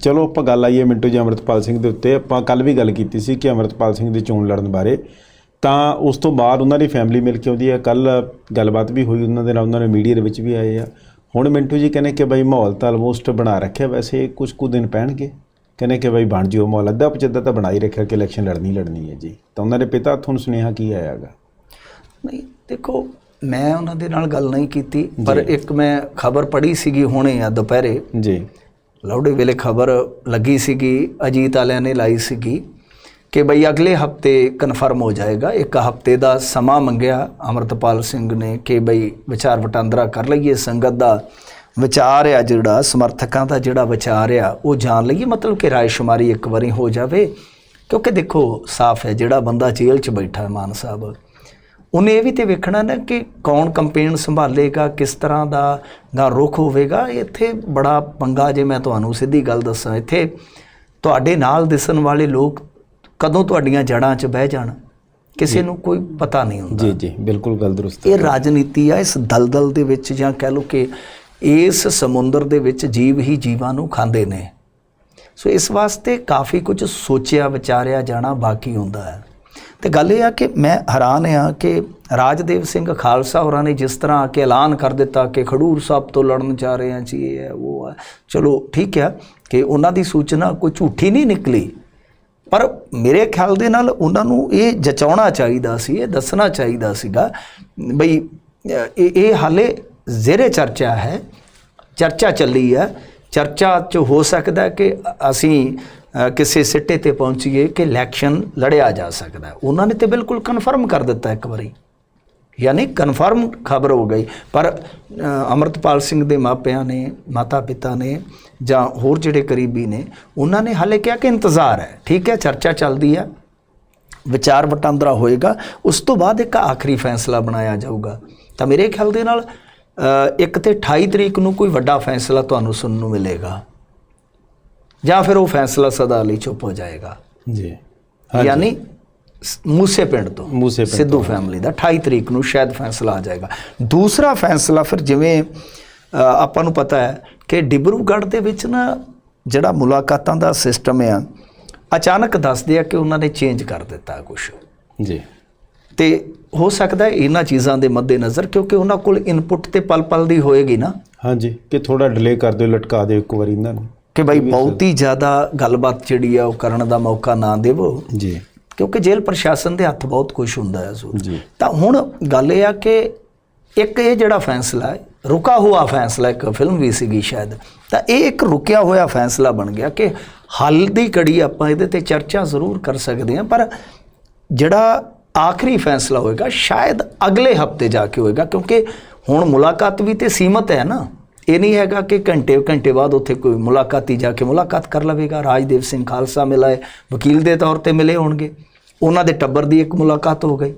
ਚਲੋ ਆਪਾਂ ਗੱਲ ਆਈਏ ਮਿੰਟੂ ਜੀ ਅਮਰਤਪਾਲ ਸਿੰਘ ਦੇ ਉੱਤੇ। ਆਪਾਂ ਕੱਲ ਵੀ ਗੱਲ ਕੀਤੀ ਸੀ ਕਿ ਅਮਰਤਪਾਲ ਸਿੰਘ ਦੀ ਚੋਣ ਲੜਨ ਬਾਰੇ। ਤਾਂ ਉਸ ਤੋਂ ਬਾਅਦ ਉਹਨਾਂ ਦੀ ਫੈਮਿਲੀ ਮਿਲ ਕੇ ਆਉਂਦੀ ਹੈ। ਕੱਲ ਗੱਲਬਾਤ ਵੀ ਹੋਈ ਉਹਨਾਂ ਦੇ ਨਾਲ ਉਹਨਾਂ ਨੇ ਮੀਡੀਆ ਦੇ ਵਿੱਚ ਵੀ ਆਏ ਆ। ਹੁਣ ਮਿੰਟੂ ਜੀ ਕਹਿੰਦੇ ਕਿ ਬਈ ਮਾਹੌਲ ਤਾਂ ਆਲਮੋਸਟ ਬਣਾ ਰੱਖਿਆ। ਵੈਸੇ ਕੁਝ ਕੁ ਦਿਨ ਪੈਣਗੇ। ਕਹਿੰਦੇ ਕਿ ਬਈ ਬਣ ਜਿਓ ਮਾਹੌਲ। ਅੱਧਾ ਪਚੱਦਾ ਤਾਂ ਬਣਾ ਹੀ ਰੱਖਿਆ ਕਿ ਇਲੈਕਸ਼ਨ ਲੜਨੀ ਲੜਨੀ ਹੈ ਜੀ। ਤਾਂ ਉਹਨਾਂ ਦੇ ਪਿਤਾ ਤੁਹਾਨੂੰ ਸੁਨੇਹਾ ਕੀ ਆਇਆਗਾ ਨਹੀਂ ਦੇਖੋ ਮੈਂ ਉਹਨਾਂ ਦੇ ਨਾਲ ਗੱਲ ਨਹੀਂ ਕੀਤੀ ਪਰ ਇੱਕ ਮੈਂ ਖਬਰ ਪੜ੍ਹੀ ਸੀਗੀ ਹੁਣੇ ਆ ਦੁਪਹਿਰੇ। ਜੀ। ਲੌੜੇ ਵੇਲੇ ਖਬਰ ਲੱਗੀ ਸੀਗੀ, ਅਜੀਤ ਵਾਲਿਆਂ ਨੇ ਲਾਈ ਸੀਗੀ ਕਿ ਬਈ ਅਗਲੇ ਹਫ਼ਤੇ ਕਨਫਰਮ ਹੋ ਜਾਏਗਾ। ਇੱਕ ਹਫ਼ਤੇ ਦਾ ਸਮਾਂ ਮੰਗਿਆ ਅਮਰਤਪਾਲ ਸਿੰਘ ਨੇ ਕਿ ਬਈ ਵਿਚਾਰ ਵਟਾਂਦਰਾ ਕਰ ਲਈਏ। ਸੰਗਤ ਦਾ ਵਿਚਾਰ ਆ ਜਿਹੜਾ, ਸਮਰਥਕਾਂ ਦਾ ਜਿਹੜਾ ਵਿਚਾਰ ਆ, ਉਹ ਜਾਣ ਲਈਏ। ਮਤਲਬ ਕਿ ਰਾਏਸ਼ੁਮਾਰੀ ਇੱਕ ਵਾਰੀ ਹੋ ਜਾਵੇ। ਕਿਉਂਕਿ ਦੇਖੋ, ਸਾਫ਼ ਹੈ, ਜਿਹੜਾ ਬੰਦਾ ਜੇਲ੍ਹ 'ਚ ਬੈਠਾ ਹੈ, ਮਾਨ ਸਾਹਿਬ ਉਹਨੇ ਇਹ ਵੀ ਤੇ ਵੇਖਣਾ ਨਾ ਕਿ ਕੌਣ ਕੰਪੇਨ ਸੰਭਾਲੇਗਾ ਕਿਸ ਤਰ੍ਹਾਂ ਦਾ ਦਾ ਰੁਖ ਹੋਵੇਗਾ ਇੱਥੇ ਬੜਾ ਪੰਗਾ ਜੇ ਮੈਂ ਤੁਹਾਨੂੰ ਸਿੱਧੀ ਗੱਲ ਦੱਸਾਂ। ਇੱਥੇ ਤੁਹਾਡੇ ਨਾਲ ਦਿਸਣ ਵਾਲੇ ਲੋਕ ਕਦੋਂ ਤੁਹਾਡੀਆਂ ਜੜਾਂ 'ਚ ਬਹਿ ਜਾਣ? ਕਿਸੇ ਨੂੰ ਕੋਈ ਪਤਾ ਨਹੀਂ ਹੁੰਦਾ। ਜੀ ਜੀ ਬਿਲਕੁਲ ਗੱਲ ਦਰੁਸਤ ਇਹ ਰਾਜਨੀਤੀ ਆ ਇਸ ਦਲਦਲ ਦੇ ਵਿੱਚ ਜਾਂ ਕਹਿ ਲਓ ਕਿ ਇਸ ਸਮੁੰਦਰ ਦੇ ਵਿੱਚ ਜੀਵ ਹੀ ਜੀਵਾਂ ਨੂੰ ਖਾਂਦੇ ਨੇ। ਸੋ ਇਸ ਵਾਸਤੇ ਕਾਫੀ ਕੁਝ ਸੋਚਿਆ ਵਿਚਾਰਿਆ ਜਾਣਾ ਬਾਕੀ ਹੁੰਦਾ ਹੈ। ਤੇ ਗੱਲ ਇਹ ਆ ਕਿ ਮੈਂ ਹੈਰਾਨ ਆ ਕਿ ਰਾਜਦੇਵ ਸਿੰਘ ਖਾਲਸਾ ਹੋਰਾਂ ਨੇ ਜਿਸ ਤਰ੍ਹਾਂ ਆ ਕੇ ਐਲਾਨ ਕਰ ਦਿੱਤਾ ਕਿ ਖਡੂਰ ਸਾਹਿਬ ਤੋਂ ਲੜਨ ਜਾ ਰਹੇ ਹਾਂ ਜੀ, ਇਹ ਹੈ ਉਹ ਹੈ ਚਲੋ, ਠੀਕ ਆ ਕਿ ਉਹਨਾਂ ਦੀ ਸੂਚਨਾ ਕੋਈ ਝੂਠੀ ਨਹੀਂ ਨਿਕਲੀ, ਪਰ ਮੇਰੇ ਖਿਆਲ ਦੇ ਨਾਲ ਉਹਨਾਂ ਨੂੰ ਇਹ ਜਚਾਉਣਾ ਚਾਹੀਦਾ ਸੀ, ਇਹ ਦੱਸਣਾ ਚਾਹੀਦਾ ਸੀਗਾ, ਬਈ ਇਹ ਇਹ ਹਾਲੇ ਜ਼ੇਰੇ ਚਰਚਾ ਹੈ, ਚਰਚਾ ਚੱਲੀ ਹੈ ਚਰਚਾ 'ਚ ਹੋ ਸਕਦਾ ਕਿ ਅਸੀਂ ਕਿਸੇ ਸਿੱਟੇ ਤੇ ਪਹੁੰਚੀਏ ਕਿ ਇਲੈਕਸ਼ਨ ਲੜਿਆ ਜਾ ਸਕਦਾ ਉਹਨਾਂ ਨੇ ਤੇ ਬਿਲਕੁਲ ਕਨਫਰਮ ਕਰ ਦਿੱਤਾ ਇੱਕ ਵਾਰੀ। ਯਾਨੀ ਕਨਫਰਮ ਖਬਰ ਹੋ ਗਈ। ਪਰ ਅ, ਅਮਰਤਪਾਲ ਸਿੰਘ ਦੇ ਮਾਪਿਆਂ ਨੇ ਮਾਤਾ ਪਿਤਾ ਨੇ ਜਾਂ ਹੋਰ ਜਿਹੜੇ ਕਰੀਬੀ ਨੇ ਉਹਨਾਂ ਨੇ ਹਾਲੇ ਕਿਹਾ ਕਿ ਇੰਤਜ਼ਾਰ ਹੈ। ਠੀਕ ਹੈ ਚਰਚਾ ਚੱਲਦੀ ਹੈ। ਵਿਚਾਰ ਵਟਾਂਦਰਾ ਹੋਏਗਾ। ਉਸ ਤੋਂ ਬਾਅਦ ਇੱਕ ਆਖਰੀ ਫੈਸਲਾ ਬਣਾਇਆ ਜਾਊਗਾ। ਤਾਂ ਮੇਰੇ ਖਿਆਲ ਦੇ ਨਾਲ ਇੱਕ ਤੇ 28 ਤਰੀਕ ਨੂੰ ਕੋਈ ਵੱਡਾ ਫੈਸਲਾ ਤੁਹਾਨੂੰ ਸੁਣਨ ਨੂੰ ਮਿਲੇਗਾ। ਜਾਂ ਫਿਰ ਉਹ ਫੈਸਲਾ ਸਦਾ ਲਈ ਚੁੱਪ ਹੋ ਜਾਏਗਾ। ਜੀ। ਯਾਨੀ ਮੂਸੇ ਪਿੰਡ ਤੋਂ ਮੂਸੇ ਪਿੰਡ ਸਿੱਧੂ ਫੈਮਿਲੀ ਦਾ 28 ਤਰੀਕ ਨੂੰ ਸ਼ਾਇਦ ਫੈਸਲਾ ਆ ਜਾਏਗਾ। ਦੂਸਰਾ ਫੈਸਲਾ ਫਿਰ ਜਿਵੇਂ ਆਪਾਂ ਨੂੰ ਪਤਾ ਹੈ ਕਿ ਡਿਬਰੂਗੜ੍ਹ ਦੇ ਵਿੱਚ ਨਾ ਜਿਹੜਾ ਮੁਲਾਕਾਤਾਂ ਦਾ ਸਿਸਟਮ ਆ ਅਚਾਨਕ ਦੱਸਦੇ ਆ ਕਿ ਉਹਨਾਂ ਨੇ ਚੇਂਜ ਕਰ ਦਿੱਤਾ ਕੁਝ ਜੀ। ਤੇ ਹੋ ਸਕਦਾ ਹੈ ਇਹਨਾਂ ਚੀਜ਼ਾਂ ਦੇ ਮੱਦੇਨਜ਼ਰ ਕਿਉਂਕਿ ਉਹਨਾਂ ਕੋਲ ਇਨਪੁਟ ਤੇ ਪਲ ਪਲ ਦੀ ਹੋਏਗੀ ਨਾ। ਹਾਂਜੀ। ਕਿ ਥੋੜਾ ਡਿਲੇ ਕਰ ਦਿਓ ਲਟਕਾ ਦਿਓ ਇੱਕ ਵਾਰੀ ਇਹਨਾਂ ਨੂੰ। ਕਿ ਭਾਈ ਬਹੁਤੀ ਜ਼ਿਆਦਾ ਗੱਲਬਾਤ ਜਿਹੜੀ ਆ ਉਹ ਕਰਨ ਦਾ ਮੌਕਾ ਨਾ ਦੇਵੋ। ਜੀ। ਕਿਉਂਕਿ ਜੇਲ੍ਹ ਪ੍ਰਸ਼ਾਸਨ ਦੇ ਹੱਥ ਬਹੁਤ ਕੁਝ ਹੁੰਦਾ ਹੈ ਜੀ। ਤਾਂ ਹੁਣ ਗੱਲ ਇਹ ਆ ਕਿ ਇੱਕ ਇਹ ਜਿਹੜਾ ਫੈਸਲਾ ਹੈ ਰੁਕਾ ਹੋਇਆ ਫੈਸਲਾ ਇੱਕ ਫਿਲਮ ਵੀ ਸੀਗੀ ਸ਼ਾਇਦ ਤਾਂ ਇਹ ਇੱਕ ਰੁਕਿਆ ਹੋਇਆ ਫੈਸਲਾ ਬਣ ਗਿਆ ਕਿ ਹੱਲ ਦੀ ਕੜੀ ਆਪਾਂ ਇਹਦੇ ਤੇ ਚਰਚਾ ਜ਼ਰੂਰ ਕਰ ਸਕਦੇ ਹਾਂ ਪਰ ਜਿਹੜਾ ਆਖਰੀ ਫੈਸਲਾ ਹੋਏਗਾ ਸ਼ਾਇਦ ਅਗਲੇ ਹਫ਼ਤੇ ਜਾ ਕੇ ਹੋਏਗਾ ਕਿਉਂਕਿ ਹੁਣ ਮੁਲਾਕਾਤ ਵੀ ਤੇ ਸੀਮਤ ਹੈ ਨਾ। ਇਹ ਨਹੀਂ ਹੈਗਾ ਕਿ ਘੰਟੇ ਘੰਟੇ ਬਾਅਦ ਉੱਥੇ ਕੋਈ ਮੁਲਾਕਾਤੀ ਜਾ ਕੇ ਮੁਲਾਕਾਤ ਕਰ ਲਵੇਗਾ, ਰਾਜਦੇਵ ਸਿੰਘ ਖਾਲਸਾ ਮਿਲਾਏ ਵਕੀਲ ਦੇ ਤੌਰ ਤੇ ਮਿਲੇ ਹੋਣਗੇ। ਉਹਨਾਂ ਦੇ ਟੱਬਰ ਦੀ ਇੱਕ ਮੁਲਾਕਾਤ ਹੋ ਗਈ।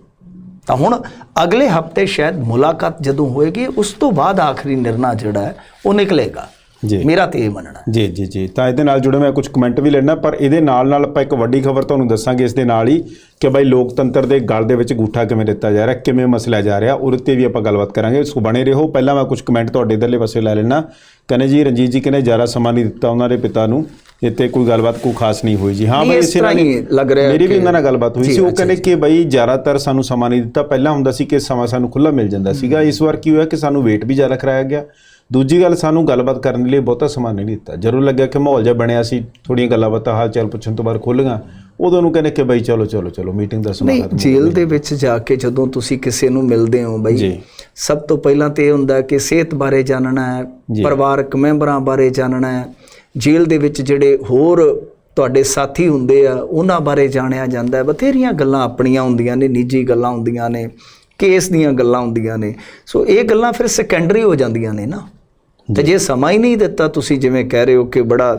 ਤਾਂ ਹੁਣ ਅਗਲੇ ਹਫ਼ਤੇ ਸ਼ਾਇਦ ਮੁਲਾਕਾਤ ਜਦੋਂ ਹੋਏਗੀ, ਉਸ ਤੋਂ ਬਾਅਦ ਆਖਰੀ ਨਿਰਣਾ ਜਿਹੜਾ ਹੈ, ਉਹ ਨਿਕਲੇਗਾ। ਜੀ। ਮੇਰਾ ਤੇ ਇਹ ਮੰਨਣਾ ਜੀ ਜੀ ਜੀ। ਤਾਂ ਇਹਦੇ ਨਾਲ ਜੁੜੇ ਮੈਂ ਕੁਝ ਕਮੈਂਟ ਵੀ ਲੈਣਾ ਪਰ ਇਹਦੇ ਨਾਲ ਨਾਲ ਆਪਾਂ ਇੱਕ ਵੱਡੀ ਖਬਰ ਤੁਹਾਨੂੰ ਦੱਸਾਂਗੇ ਇਸ ਦੇ ਨਾਲ ਹੀ ਕਿ ਬਾਈ ਲੋਕਤੰਤਰ ਦੇ ਗਲ ਦੇ ਵਿੱਚ ਗੂਠਾ ਕਿਵੇਂ ਦਿੱਤਾ ਜਾ ਰਿਹਾ ਕਿਵੇਂ ਮਸਲਾ ਜਾ ਰਿਹਾ ਉਹਦੇ ਤੇ ਵੀ ਆਪਾਂ ਗੱਲਬਾਤ ਕਰਾਂਗੇ। ਸੋ ਬਣੇ ਰਹੋ ਪਹਿਲਾਂ ਮੈਂ ਕੁਝ ਕਮੈਂਟ ਤੁਹਾਡੇ ਇਧਰਲੇ ਪਾਸੇ ਲੈ ਲੈਣਾ ਕਹਿੰਦੇ ਜੀ ਰਣਜੀਤ ਜੀ ਕਹਿੰਦੇ ਜ਼ਿਆਦਾ ਸਮਾਂ ਨਹੀਂ ਦਿੱਤਾ ਉਹਨਾਂ ਦੇ ਪਿਤਾ ਨੂੰ ਇੱਥੇ ਕੋਈ ਗੱਲਬਾਤ ਕੋਈ ਖਾਸ ਨਹੀਂ ਹੋਈ ਜੀ। ਹਾਂ ਬਈ ਇਸ ਇਸੇ ਤਰ੍ਹਾਂ ਨਾਲ ਹੀ ਲੱਗ ਰਿਹਾ ਮੇਰੀ ਵੀ ਉਹਨਾਂ ਨਾਲ ਗੱਲਬਾਤ ਹੋਈ ਸੀ। ਉਹ ਕਹਿੰਦੇ ਕਿ ਬਈ ਜ਼ਿਆਦਾਤਰ ਸਾਨੂੰ ਸਮਾਂ ਨਹੀਂ ਦਿੱਤਾ। ਪਹਿਲਾਂ ਹੁੰਦਾ ਸੀ ਕਿ ਸਮਾਂ ਸਾਨੂੰ ਖੁੱਲਾ ਮਿਲ ਜਾਂਦਾ ਸੀਗਾ। ਇਸ ਵਾਰ ਕੀ ਹੋਇਆ ਕਿ ਸਾਨੂੰ ਵੇਟ ਵੀ ਜ਼ਿਆਦਾ ਕਰਾਇਆ ਗਿਆ। ਦੂਜੀ ਗੱਲ ਸਾਨੂੰ ਗੱਲਬਾਤ ਕਰਨ ਲਈ ਬਹੁਤਾ ਸਮਾਂ ਨਹੀਂ ਦਿੱਤਾ। ਜਦੋਂ ਲੱਗਿਆ ਕਿ ਮਾਹੌਲ ਜਿਹਾ ਬਣਿਆ ਸੀ ਥੋੜੀਆਂ ਗੱਲਾਂ ਬਾਤਾਂ ਹਾਲ ਚਾਲ ਪੁੱਛਣ ਤੋਂ ਬਾਅਦ ਖੁੱਲੀਆਂ ਉਦੋਂ ਨੂੰ ਕਹਿੰਦੇ ਕਿ ਬਈ ਚਲੋ ਚਲੋ ਚਲੋ ਮੀਟਿੰਗ ਦਾ ਸਮਾਂ ਨਹੀਂ ਖਤਮ ਜੇਲ੍ਹ ਦੇ ਵਿੱਚ ਜਾ ਕੇ ਜਦੋਂ ਤੁਸੀਂ ਕਿਸੇ ਨੂੰ ਮਿਲਦੇ ਹੋ ਬਈ ਜੀ। ਸਭ ਤੋਂ ਪਹਿਲਾਂ ਤੇ ਇਹ ਹੁੰਦਾ ਕਿ ਸਿਹਤ ਬਾਰੇ ਜਾਣਨਾ ਹੈ। ਪਰਿਵਾਰਕ ਮੈਂਬਰਾਂ ਬਾਰੇ ਜਾਣਨਾ ਹੈ। ਜੇਲ੍ਹ ਦੇ ਵਿੱਚ ਜਿਹੜੇ ਹੋਰ ਤੁਹਾਡੇ ਸਾਥੀ ਹੁੰਦੇ ਆ ਉਹਨਾਂ ਬਾਰੇ ਜਾਣਿਆ ਜਾਂਦਾ ਹੈ। ਬਥੇਰੀਆਂ ਗੱਲਾਂ ਆਪਣੀਆਂ ਹੁੰਦੀਆਂ ਨੇ ਨਿੱਜੀ ਗੱਲਾਂ ਹੁੰਦੀਆਂ ਨੇ ਕੇਸ ਦੀਆਂ ਗੱਲਾਂ ਹੁੰਦੀਆਂ ਨੇ। ਸੋ ਇਹ ਗੱਲਾਂ ਫਿਰ ਸੈਕੰਡਰੀ ਹੋ ਜਾਂਦੀਆਂ ਨੇ ਨਾ। ਤੇ ਜੇ ਸਮਾਂ ਹੀ ਨਹੀਂ ਦਿੱਤਾ ਤੁਸੀਂ ਜਿਵੇਂ ਕਹਿ ਰਹੇ ਹੋ ਕਿ ਬੜਾ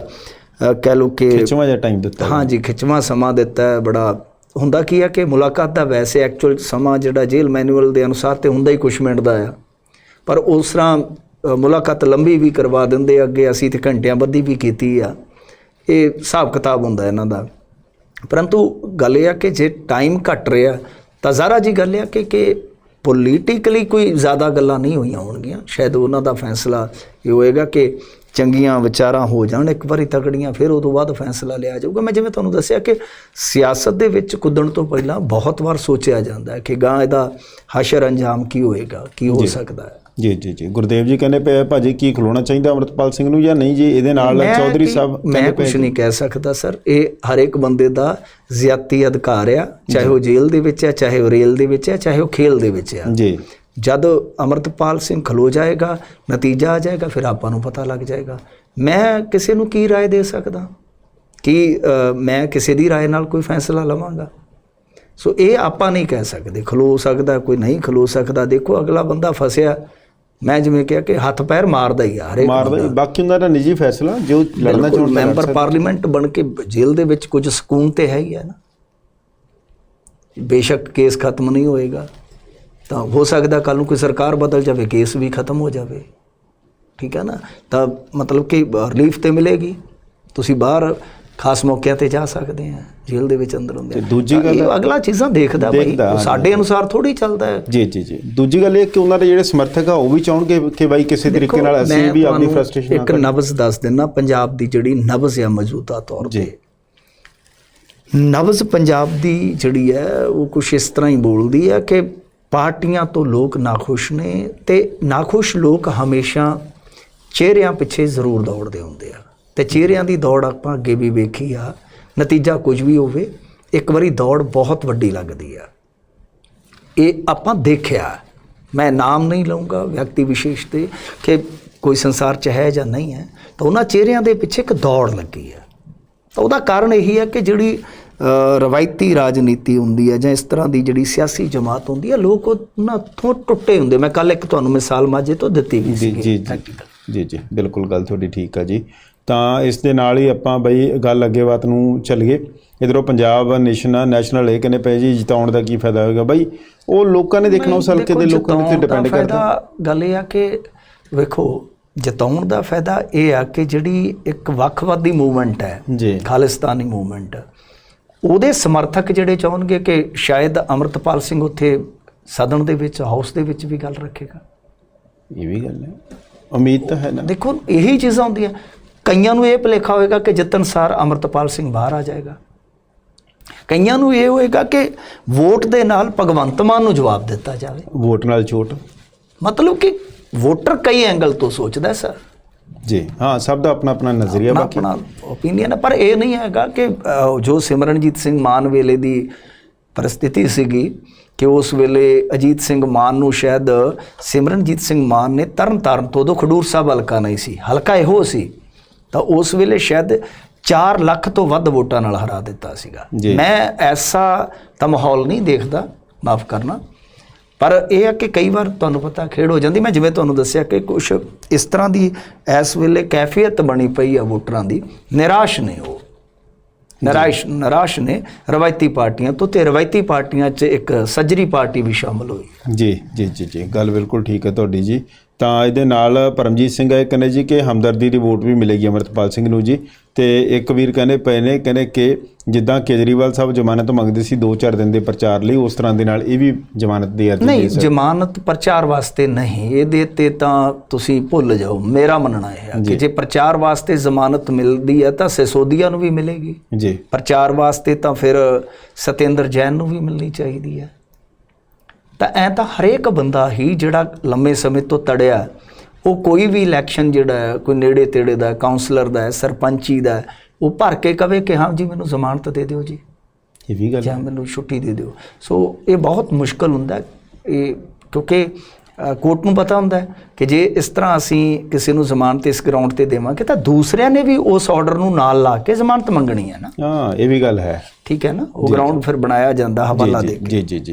ਕਹਿ ਲਓ ਕਿ ਖਿੱਚਵਾਂ ਜਿਹਾ ਟਾਈਮ ਦਿੱਤਾ। ਹਾਂਜੀ ਖਿੱਚਵਾਂ ਸਮਾਂ ਦਿੱਤਾ ਹੈ ਬੜਾ ਹੁੰਦਾ ਕੀ ਆ ਕਿ ਮੁਲਾਕਾਤ ਦਾ ਵੈਸੇ ਐਕਚੁਅਲ ਸਮਾਂ ਜਿਹੜਾ ਜੇਲ੍ਹ ਮੈਨੂਅਲ ਦੇ ਅਨੁਸਾਰ ਤੇ ਹੁੰਦਾ ਹੀ ਕੁਝ ਮਿੰਟ ਦਾ ਆ। ਪਰ ਉਸ ਤਰ੍ਹਾਂ ਮੁਲਾਕਾਤ ਲੰਬੀ ਵੀ ਕਰਵਾ ਦਿੰਦੇ ਅੱਗੇ ਅਸੀਂ ਤੇ ਘੰਟਿਆਂ ਬੱਧੀ ਵੀ ਕੀਤੀ ਆ। ਇਹ ਹਿਸਾਬ ਕਿਤਾਬ ਹੁੰਦਾ ਇਹਨਾਂ ਦਾ। ਪਰੰਤੂ ਗੱਲ ਇਹ ਆ ਕਿ ਜੇ ਟਾਈਮ ਘਟ ਰਿਹਾ ਤਾਂ ਜ਼ਰਾ ਜੀ ਗੱਲ ਇਹ ਆ ਕਿ ਕਿ ਪੋਲੀਟੀਕਲੀ ਕੋਈ ਜ਼ਿਆਦਾ ਗੱਲਾਂ ਨਹੀਂ ਹੋਈਆਂ ਹੋਣਗੀਆਂ। ਸ਼ਾਇਦ ਉਹਨਾਂ ਦਾ ਫੈਸਲਾ ਇਹ ਹੋਏਗਾ ਕਿ ਚੰਗੀਆਂ ਵਿਚਾਰਾਂ ਹੋ ਜਾਣ ਇੱਕ ਵਾਰੀ ਤਕੜੀਆਂ ਫਿਰ ਉਹ ਤੋਂ ਬਾਅਦ ਫੈਸਲਾ ਲਿਆ ਜਾਊਗਾ। ਮੈਂ ਜਿਵੇਂ ਤੁਹਾਨੂੰ ਦੱਸਿਆ ਕਿ ਸਿਆਸਤ ਦੇ ਵਿੱਚ ਕੁੱਦਣ ਤੋਂ ਪਹਿਲਾਂ ਬਹੁਤ ਵਾਰ ਸੋਚਿਆ ਜਾਂਦਾ ਹੈ ਕਿ ਗਾਂ ਇਹਦਾ ਹਸ਼ਰ ਅੰਜਾਮ ਕੀ ਹੋਏਗਾ ਕੀ ਹੋ ਸਕਦਾ ਹੈ। ਜੀ ਜੀ ਜੀ ਗੁਰਦੇਵ ਜੀ ਕਹਿੰਦੇ ਪਏ ਆ, ਭਾਜੀ ਕੀ ਖਲੋਣਾ ਚਾਹੀਦਾ ਅਮਰਤਪਾਲ ਸਿੰਘ ਨੂੰ ਜਾਂ ਨਹੀਂ ਜੀ ਇਹਦੇ ਨਾਲ ਮੈਂ ਚੌਧਰੀ ਕੀ- ਸਾਹਿਬ ਮੈਂ ਕਹਿੰਦੇ ਪਏ ਕੁਝ ਨਹੀਂ ਕਹਿ ਸਕਦਾ ਸਰ ਇਹ ਹਰ ਇੱਕ ਬੰਦੇ ਦਾ ਜ਼ਿਆਤੀ ਅਧਿਕਾਰ ਆ ਚਾਹੇ ਉਹ ਜੇਲ੍ਹ ਦੇ ਵਿੱਚ ਹੈ ਚਾਹੇ ਉਹ ਰੇਲ ਦੇ ਵਿੱਚ ਹੈ ਚਾਹੇ ਉਹ ਖੇਲ ਦੇ ਵਿੱਚ ਹੈ ਜੀ ਜਦ ਅਮਰਤਪਾਲ ਸਿੰਘ ਖਲੋ ਜਾਏਗਾ ਨਤੀਜਾ ਆ ਜਾਏਗਾ ਫਿਰ ਆਪਾਂ ਨੂੰ ਪਤਾ ਲੱਗ ਜਾਏਗਾ ਮੈਂ ਕਿਸੇ ਨੂੰ ਕੀ رائے ਦੇ ਸਕਦਾ ਕਿ ਅ, ਮੈਂ ਕਿਸੇ ਦੀ رائے ਨਾਲ ਕੋਈ ਫੈਸਲਾ ਲਵਾਂਗਾ ਸੋ ਇਹ ਆਪਾਂ ਨਹੀਂ ਕਹਿ ਸਕਦੇ ਖਲੋ ਸਕਦਾ ਕੋਈ ਨਹੀਂ ਖਲੋ ਸਕਦਾ ਦੇਖੋ ਅਗਲਾ ਬੰਦਾ ਫਸਿਆ ਮੈਂ ਜਿਵੇਂ ਕਿਹਾ ਕਿ ਹੱਥ ਪੈਰ ਮਾਰਦਾ ਹੀ ਆ ਹਰੇਕ ਮਾਰਦਾ ਜੀ। ਬਾਕੀ ਉਹਨਾਂ ਦਾ ਨਿੱਜੀ ਫੈਸਲਾ ਜੋ ਲੜਨਾ ਚਾਹੁੰਦਾ ਮੈਂਬਰ। ਪਾਰਲੀਮੈਂਟ ਬਣ ਕੇ ਜੇਲ੍ਹ ਦੇ ਵਿੱਚ ਕੁਝ ਸਕੂਨ ਤੇ ਹੈ ਹੀ ਹੈ ਨਾ ਬੇਸ਼ੱਕ ਕੇਸ ਖਤਮ ਨਹੀਂ ਹੋਏਗਾ ਤਾਂ ਹੋ ਸਕਦਾ ਕੱਲ ਨੂੰ ਕੋਈ ਸਰਕਾਰ ਬਦਲ ਜਾਵੇ ਕੇਸ ਵੀ ਖਤਮ ਹੋ ਜਾਵੇ ਠੀਕ ਹੈ ਨਾ ਤਾਂ ਮਤਲਬ ਕਿ ਰਿਲੀਫ ਤੇ ਮਿਲੇਗੀ ਤੁਸੀਂ ਬਾਹਰ ਖਾਸ ਮੌਕਿਆਂ ਤੇ ਜਾ ਸਕਦੇ ਆ ਜੇਲ੍ਹ ਦੇ ਵਿੱਚ ਅੰਦਰ ਹੁੰਦੇ ਤੇ ਦੂਜੀ ਗੱਲ- ਅਗਲਾ ਚੀਜ਼ਾਂ ਦੇਖਦਾ ਉਹ ਸਾਡੇ ਅਨੁਸਾਰ ਥੋੜੀ ਚੱਲਦਾ ਹੈ। ਜੀ ਜੀ ਜੀ। ਦੂਜੀ ਗੱਲ ਇਹ ਕਿ ਉਹਨਾਂ ਦੇ ਜਿਹੜੇ ਸਮਰਥਕ ਆ ਉਹ ਵੀ ਚਾਹਣਗੇ ਕਿ ਬਾਈ ਕਿਸੇ ਤਰੀਕੇ ਨਾਲ ਅਸੀਂ ਵੀ ਆਪਣੀ ਫਰਸਟ੍ਰੇਸ਼ਨ ਇੱਕ ਨਬਜ਼ ਦੱਸ ਦਿੰਦਾ ਪੰਜਾਬ ਦੀ ਜਿਹੜੀ ਨਬਜ਼ ਆ ਮੌਜੂਦਾ ਤੌਰ ਜੀ। ਤੇ ਨਬਜ਼ ਪੰਜਾਬ ਦੀ ਜਿਹੜੀ ਹੈ ਉਹ ਕੁਛ ਇਸ ਤਰ੍ਹਾਂ ਹੀ ਬੋਲਦੀ ਹੈ ਕਿ ਪਾਰਟੀਆਂ ਤੋਂ ਲੋਕ ਨਾਖੁਸ਼ ਨੇ ਤੇ ਨਾਖੁਸ਼ ਲੋਕ ਹਮੇਸ਼ਾ ਚਿਹਰਿਆਂ ਪਿੱਛੇ ਜ਼ਰੂਰ ਦੌੜਦੇ ਹੁੰਦੇ ਆ। ਤੇ ਚਿਹਰਿਆਂ ਦੀ ਦੌੜ ਆਪਾਂ ਅੱਗੇ ਵੀ ਵੇਖੀ ਆ ਨਤੀਜਾ ਕੁਝ ਵੀ ਹੋਵੇ ਇੱਕ ਵਾਰੀ ਦੌੜ ਬਹੁਤ ਵੱਡੀ ਲੱਗਦੀ ਆ। ਇਹ ਆਪਾਂ ਦੇਖਿਆ ਮੈਂ ਨਾਮ ਨਹੀਂ ਲਵਾਂਗਾ ਵਿਅਕਤੀ ਵਿਸ਼ੇਸ਼ ਤੇ ਕਿ ਕੋਈ ਸੰਸਾਰ 'ਚ ਹੈ ਜਾਂ ਨਹੀਂ ਹੈ ਤਾਂ ਉਹਨਾਂ ਚਿਹਰਿਆਂ ਦੇ ਪਿੱਛੇ ਇੱਕ ਦੌੜ ਲੱਗੀ ਹੈ ਤਾਂ ਉਹਦਾ ਕਾਰਨ ਇਹੀ ਹੈ ਕਿ ਜਿਹੜੀ ਰਵਾਇਤੀ ਰਾਜਨੀਤੀ ਹੁੰਦੀ ਹੈ ਜਾਂ ਇਸ ਤਰ੍ਹਾਂ ਦੀ ਜਿਹੜੀ ਸਿਆਸੀ ਜਮਾਤ ਹੁੰਦੀ ਹੈ ਲੋਕ ਉਹਨਾਂ ਤੋਂ ਟੁੱਟੇ ਹੁੰਦੇ ਮੈਂ ਕੱਲ ਇੱਕ ਤੁਹਾਨੂੰ ਮਿਸਾਲ ਮਾਝੇ ਤੋਂ ਦਿੱਤੀ ਵੀ ਸੀ ਜੀ ਜੀ। ਜੀ ਜੀ ਬਿਲਕੁਲ ਗੱਲ ਤੁਹਾਡੀ ਠੀਕ ਆ ਜੀ। ਤਾਂ ਇਸ ਦੇ ਨਾਲ ਹੀ ਆਪਾਂ ਬਈ ਗੱਲ ਅੱਗੇ ਬਾਤ ਨੂੰ ਚੱਲੀਏ। ਇਧਰੋਂ ਪੰਜਾਬ ਨੇਸ਼ਨ ਆ ਨੈਸ਼ਨਲ ਇਹ ਕਹਿੰਦੇ ਪਏ ਜੀ ਜਿਤਾਉਣ ਦਾ ਕੀ ਫਾਇਦਾ ਹੋਏਗਾ? ਬਈ ਉਹ ਲੋਕਾਂ ਨੇ ਦੇਖਣਾ ਉਸ ਹਲਕੇ ਦੇ ਲੋਕਾਂ ਉੱਤੇ ਡਿਪੈਂਡ ਕਰਦਾ। ਗੱਲ ਇਹ ਆ ਕਿ ਵੇਖੋ ਜਿਤਾਉਣ ਦਾ ਫਾਇਦਾ ਇਹ ਆ ਕਿ ਜਿਹੜੀ ਇੱਕ ਵੱਖਵਾਦੀ ਮੂਵਮੈਂਟ ਹੈ ਜੀ। ਖਾਲਿਸਤਾਨੀ ਮੂਵਮੈਂਟ ਉਹਦੇ ਸਮਰਥਕ ਜਿਹੜੇ ਚਾਹਣਗੇ ਕਿ ਸ਼ਾਇਦ ਅਮਰਤਪਾਲ ਸਿੰਘ ਉੱਥੇ ਸਦਨ ਦੇ ਵਿੱਚ ਹਾਊਸ ਦੇ ਵਿੱਚ ਵੀ ਗੱਲ ਰੱਖੇਗਾ। ਇਹ ਵੀ ਗੱਲ ਹੈ। ਉਮੀਦ ਤਾਂ ਹੈ ਨਾ। ਦੇਖੋ ਇਹੀ ਚੀਜ਼ਾਂ ਹੁੰਦੀਆਂ। ਕਈਆਂ ਨੂੰ ਇਹ ਭੁਲੇਖਾ ਹੋਏਗਾ ਕਿ ਜਿੱਤਣ ਸਾਰ ਅਮਰਤਪਾਲ ਸਿੰਘ ਬਾਹਰ ਆ ਜਾਏਗਾ। ਕਈਆਂ ਨੂੰ ਇਹ ਹੋਏਗਾ ਕਿ ਵੋਟ ਦੇ ਨਾਲ ਭਗਵੰਤ ਮਾਨ ਨੂੰ ਜਵਾਬ ਦਿੱਤਾ ਜਾਵੇ। ਵੋਟ ਨਾਲ ਛੋਟ। ਮਤਲਬ ਕਿ ਵੋਟਰ ਕਈ ਐਂਗਲ ਤੋਂ ਸੋਚਦਾ ਸਰ। ਜੀ ਹਾਂ ਸਭ ਦਾ ਆਪਣਾ ਆਪਣਾ ਨਜ਼ਰੀਆ ਬਾਕੀ। ਆਪਣਾ ਓਪੀਨੀਅਨ ਹੈ ਪਰ ਇਹ ਨਹੀਂ ਹੈਗਾ ਕਿ ਜੋ ਸਿਮਰਨਜੀਤ ਸਿੰਘ ਮਾਨ ਵੇਲੇ ਦੀ ਪਰਿਸਥਿਤੀ ਸੀਗੀ ਕਿ ਉਸ ਵੇਲੇ ਅਜੀਤ ਸਿੰਘ ਮਾਨ ਨੂੰ ਸ਼ਾਇਦ ਸਿਮਰਨਜੀਤ ਸਿੰਘ ਮਾਨ ਨੇ ਤਰਨ ਤਾਰਨ ਤੋਂ ਉਦੋਂ ਖਡੂਰ ਸਾਹਿਬ ਹਲਕਾ ਨਹੀਂ ਸੀ ਹਲਕਾ ਇਹੋ ਸੀ ਤਾਂ ਉਸ ਵੇਲੇ ਸ਼ਾਇਦ 4 ਲੱਖ ਤੋਂ ਵੱਧ ਵੋਟਾਂ ਨਾਲ ਹਰਾ ਦਿੱਤਾ ਸੀਗਾ। ਮੈਂ ਐਸਾ ਤਾਂ ਮਾਹੌਲ ਨਹੀਂ ਦੇਖਦਾ ਮਾਫ ਕਰਨਾ। ਪਰ ਇਹ ਹੈ ਕਿ ਕਈ ਵਾਰ ਤੁਹਾਨੂੰ ਪਤਾ ਖੇਡ ਹੋ ਜਾਂਦੀ। ਮੈਂ ਜਿਵੇਂ ਤੁਹਾਨੂੰ ਦੱਸਿਆ ਕਿ ਕੁਝ ਇਸ ਤਰ੍ਹਾਂ ਦੀ ਇਸ ਵੇਲੇ ਕੈਫੀਅਤ ਬਣੀ ਪਈ ਆ ਵੋਟਰਾਂ ਦੀ ਨਿਰਾਸ਼ ਨੇ ਉਹ। ਨਿਰਾਸ਼ ਨਿਰਾਸ਼ ਨੇ ਰਵਾਇਤੀ ਪਾਰਟੀਆਂ ਤੋਂ ਤੇ ਰਵਾਇਤੀ ਪਾਰਟੀਆਂ 'ਚ ਇੱਕ ਸੱਜਰੀ ਪਾਰਟੀ ਵੀ ਸ਼ਾਮਲ ਹੋਈ। ਜੀ ਜੀ ਜੀ ਜੀ। ਗੱਲ ਬਿਲਕੁਲ ਠੀਕ ਹੈ ਤੁਹਾਡੀ ਜੀ। ਤਾਂ ਇਹਦੇ ਨਾਲ ਪਰਮਜੀਤ ਸਿੰਘ ਇਹ ਕਹਿੰਦੇ ਜੀ ਕਿ ਹਮਦਰਦੀ ਦੀ ਵੋਟ ਵੀ ਮਿਲੇਗੀ ਅਮਰਤਪਾਲ ਸਿੰਘ ਨੂੰ ਜੀ। ਤੇ ਇੱਕ ਵੀਰ ਕਹਿੰਦੇ ਪਏ ਨੇ ਕਹਿੰਦੇ ਕਿ ਜਿੱਦਾਂ ਕੇਜਰੀਵਾਲ ਸਾਹਿਬ ਜ਼ਮਾਨਤ ਮੰਗਦੇ ਸੀ 2-4 ਦਿਨ ਦੇ ਪ੍ਰਚਾਰ ਲਈ ਉਸ ਤਰ੍ਹਾਂ ਦੇ ਨਾਲ ਇਹ ਵੀ ਜ਼ਮਾਨਤ ਦੀ ਅਰਜ਼ੀ ਨਹੀਂ ਜ਼ਮਾਨਤ ਪ੍ਰਚਾਰ ਵਾਸਤੇ ਨਹੀਂ ਇਹਦੇ ਤੇ ਤਾਂ ਤੁਸੀਂ ਭੁੱਲ ਜਾਓ ਮੇਰਾ ਮੰਨਣਾ ਇਹ ਹੈ ਕਿ ਜੇ ਪ੍ਰਚਾਰ ਵਾਸਤੇ ਜ਼ਮਾਨਤ ਮਿਲਦੀ ਹੈ ਤਾਂ ਸਿਸੋਦੀਆ ਨੂੰ ਵੀ ਮਿਲੇਗੀ। ਜੀ। ਪ੍ਰਚਾਰ ਵਾਸਤੇ ਤਾਂ ਫਿਰ ਸਤਿੰਦਰ ਜੈਨ ਨੂੰ ਵੀ ਮਿਲਣੀ ਚਾਹੀਦੀ ਹੈ। ਤਾਂ ਐ ਤਾਂ ਹਰੇਕ ਬੰਦਾ ਹੀ ਜਿਹੜਾ ਲੰਮੇ ਸਮੇਂ ਤੋਂ ਤੜਿਆ ਉਹ ਕੋਈ ਵੀ ਇਲੈਕਸ਼ਨ ਜਿਹੜਾ ਹੈ ਕੋਈ ਨੇੜੇ ਤੇੜੇ ਦਾ ਹੈ, ਕਾਉਂਸਲਰ ਦਾ ਹੈ ਸਰਪੰਚੀ ਦਾ ਹੈ, ਉਹ ਭਰ ਕੇ ਕਵੇ ਕਿ ਹਾਂ ਜੀ ਮੈਨੂੰ ਜ਼ਮਾਨਤ ਦੇ ਦਿਓ ਜੀ। ਇਹ ਵੀ ਗੱਲ ਜਾਂ ਮੈਨੂੰ ਛੁੱਟੀ ਦੇ ਦਿਓ। ਸੋ ਇਹ ਬਹੁਤ ਮੁਸ਼ਕਲ ਹੁੰਦਾ ਹੈ। ਇਹ ਕਿਉਂਕਿ ਕੋਰਟ ਨੂੰ ਪਤਾ ਹੁੰਦਾ ਹੈ ਕਿ ਜੇ ਇਸ ਤਰ੍ਹਾਂ ਅਸੀਂ ਕਿਸੇ ਨੂੰ ਜ਼ਮਾਨਤ ਇਸ ਗਰਾਊਂਡ ਤੇ ਦੇਵਾਂਗੇ ਤਾਂ ਦੂਸਰਿਆਂ ਨੇ ਵੀ ਉਸ ਆਰਡਰ ਨੂੰ ਨਾਲ ਲਾ ਕੇ ਜ਼ਮਾਨਤ ਮੰਗਣੀ ਹੈ ਨਾ। ਹਾਂ ਇਹ ਵੀ ਗੱਲ ਹੈ। ਠੀਕ ਹੈ ਨਾ? ਉਹ ਗਰਾਊਂਡ ਫਿਰ ਬਣਾਇਆ ਜਾਂਦਾ ਹਵਾਲਾ ਦੇ ਕੇ। ਜੀ ਜੀ ਜੀ।